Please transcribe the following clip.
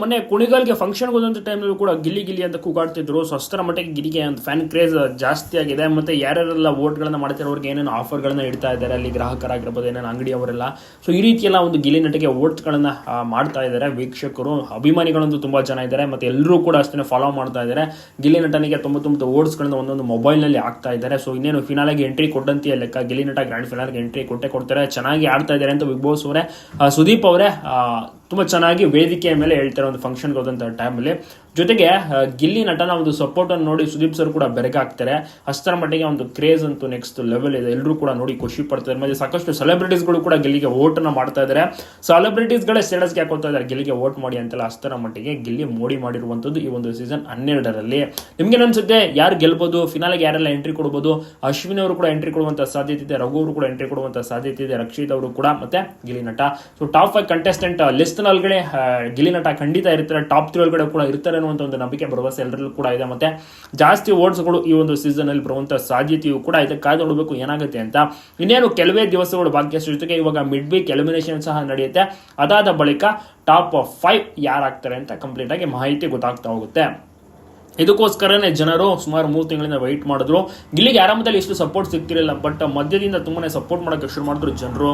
ಮೊನ್ನೆ ಕುಣಿಗಲ್ಗೆ ಫಂಕ್ಷನ್ಗೆ ಹೋದಂಥ ಟೈಮಲ್ಲೂ ಕೂಡ ಗಿಲ್ಲಿ ಗಿಲ್ಲಿ ಅಂತ ಕೂಗಾಡ್ತಿದ್ರು. ಸೊ ಅಷ್ಟರ ಮಟ್ಟಿಗೆ ಗಿರಿಗೆ ಒಂದು ಫ್ಯಾನ್ ಕ್ರೇಜ್ ಜಾಸ್ತಿ ಆಗಿದೆ. ಮತ್ತೆ ಯಾರ್ಯಾರೆಲ್ಲ ಓಟ್ಗಳನ್ನ ಮಾಡ್ತಿರೋರಿಗೆ ಏನೇನು ಆಫರ್ಗಳನ್ನ ಇಡ್ತಾ ಇದ್ದಾರೆ, ಅಲ್ಲಿ ಗ್ರಾಹಕರಾಗಿರ್ಬೋದು, ಏನೇನು ಅಂಗಡಿಯವರೆಲ್ಲ ಸೊ ಈ ರೀತಿಯೆಲ್ಲ ಒಂದು ಗಿಲ್ಲಿ ನಟಿಗೆ ಓಟ್ಸ್ಗಳನ್ನ ಮಾಡ್ತಾ ಇದ್ದಾರೆ. ವೀಕ್ಷಕರು, ಅಭಿಮಾನಿಗಳಂತೂ ತುಂಬಾ ಜನ ಇದ್ದಾರೆ. ಮತ್ತೆ ಎಲ್ಲರೂ ಕೂಡ ಅಷ್ಟೇ ಫಾಲೋ ಮಾಡ್ತಾ ಇದ್ದಾರೆ. ಗಿಲ್ಲಿ ನಟನಿಗೆ ತೊಂಬತ್ತೊಂಬತ್ತು ಓಟ್ಸ್ಗಳನ್ನ ಒಂದೊಂದು ಮೊಬೈಲ್ನಲ್ಲಿ ಆಗ್ತಾ ಇದ್ದಾರೆ. ಸೊ ಇನ್ನೇನು ಫಿನಾಲಾಗಿ ಎಂಟ್ರಿ ಕೊಟ್ಟಂತೆಯೇ ಲೆಕ್ಕ. ಗಿಲ್ಲಿ ನಟ ಗ್ರ್ಯಾಂಡ್ ಫಿನಾಲ್ಗೆ ಎಂಟ್ರಿ ಕೊಟ್ಟೆ ಕೊಡ್ತಾರೆ. ಚೆನ್ನಾಗಿ ಆಡ್ತಾ ಇದ್ದಾರೆ ಅಂತ ಬಿಗ್ ಬಾಸ್ ಅವರೇ. ಸುದೀಪ್ ಅವರೇ ತುಂಬಾ ಚೆನ್ನಾಗಿ ವೇದಿಕೆಯ ಮೇಲೆ ಹೇಳ್ತಾರೆ ಒಂದು ಫಂಕ್ಷನ್ಗೆ ಹೋದಂಥ ಟೈಮಲ್ಲಿ ಜೊತೆಗೆ ಗಿಲ್ಲಿ ನಟನ ಒಂದು ಸಪೋರ್ಟ್ ಅನ್ನು ನೋಡಿ ಸುದೀಪ್ ಸರ್ ಕೂಡ ಬೆರಗಾಗ್ತಾರೆ. ಅಷ್ಟರ ಮಟ್ಟಿಗೆ ಒಂದು ಕ್ರೇಜ್ ಅಂತೂ ನೆಕ್ಸ್ಟ್ ಲೆವೆಲ್ ಇದೆ. ಎಲ್ಲರೂ ಕೂಡ ನೋಡಿ ಖುಷಿ ಪಡ್ತಾರೆ. ಮತ್ತೆ ಸಾಕಷ್ಟು ಸೆಲೆಬ್ರಿಟೀಸ್ಗಳು ಕೂಡ ಗಿಲ್ಲಿಗೆ ಓಟನ್ನು ಮಾಡ್ತಾ ಇದ್ದಾರೆ ಸೆಲೆಬ್ರಿಟೀಸ್ಗಳೇ ಸ್ಟೇಟಸ್ಗೆ ಹಾಕೋತಾ ಇದ್ದಾರೆ ಗಿಲ್ಲಿಗೆ ವೋಟ್ ಮಾಡಿ ಅಂತೆಲ್ಲ ಅಷ್ಟರ ಮಟ್ಟಿಗೆ ಗಿಲ್ಲಿ ಮೋಡಿ ಮಾಡಿರುವಂಥದ್ದು ಈ ಒಂದು ಸೀಸನ್ ಹನ್ನೆರಡರಲ್ಲಿ. ನಿಮ್ಗೆ ಅನ್ಸುತ್ತೆ ಯಾರು ಗೆಲ್ಬೋದು? ಫಿನಾಲೆಗೆ ಯಾರೆಲ್ಲ ಎಂಟ್ರಿ ಕೊಡ್ಬೋದು? ಅಶ್ವಿನ್ ಅವರು ಕೂಡ ಎಂಟ್ರಿ ಕೊಡುವಂತ ಸಾಧ್ಯತೆ ಇದೆ. ರಘು ಅವರು ಕೂಡ ಎಂಟ್ರಿ ಕೊಡುವಂತ ಸಾಧ್ಯತೆ ಇದೆ. ರಕ್ಷಿತ್ ಅವರು ಕೂಡ ಮತ್ತೆ Gilli Nata. So top five contestant list ಒಳಗಡೆ ಆ, ಗಿಲಿ ನಟ ಖಂಡಿತ ಇರ್ತಾರೆ ಟಾಪ್ ತ್ರೀ ಒಳಗಡೆ ಕೂಡ ಇರ್ತಾರೆ ಅನ್ನುವಂಥ ಒಂದು ನಂಬಿಕೆ ಭರವಸೆ ಎಲ್ಲರಲ್ಲೂ ಕೂಡ ಇದೆ. ಮತ್ತೆ ಜಾಸ್ತಿ ಓಟ್ಸ್ಗಳು ಈ ಒಂದು ಸೀಸನ್ ಅಲ್ಲಿ ಬರುವಂತ ಸಾಧ್ಯತೆಯು ಕೂಡ ಇದೆ. ಕಾಯ್ದು ನೋಡಬೇಕು ಏನಾಗುತ್ತೆ ಅಂತ. ಇನ್ನೇನು ಕೆಲವೇ ದಿವಸಗಳು ಭಾಗ್ಯ ಜೊತೆಗೆ ಇವಾಗ ಮಿಡ್ ವೀಕ್ ಎಲಿಮಿನೇಷನ್ ಸಹ ನಡೆಯುತ್ತೆ. ಅದಾದ ಬಳಿಕ ಟಾಪ್ ಫೈವ್ ಯಾರಾಗ್ತಾರೆ ಅಂತ ಕಂಪ್ಲೀಟ್ ಆಗಿ ಮಾಹಿತಿ ಗೊತ್ತಾಗ್ತಾ ಹೋಗುತ್ತೆ. ಇದಕ್ಕೋಸ್ಕರನೇ ಜನರು ಸುಮಾರು ಮೂರು ತಿಂಗಳಿಂದ ವೈಟ್ ಮಾಡಿದ್ರು. ಗಿಲ್ಲಿಗೆ ಆರಂಭದಲ್ಲಿ ಇಷ್ಟು ಸಪೋರ್ಟ್ ಸಿಗ್ತಿರಲಿಲ್ಲ ಬಟ್ ಮಧ್ಯದಿಂದ ತುಂಬಾನೇ ಸಪೋರ್ಟ್ ಮಾಡೋಕ್ಕೆ ಶುರು ಮಾಡಿದ್ರು ಜನರು.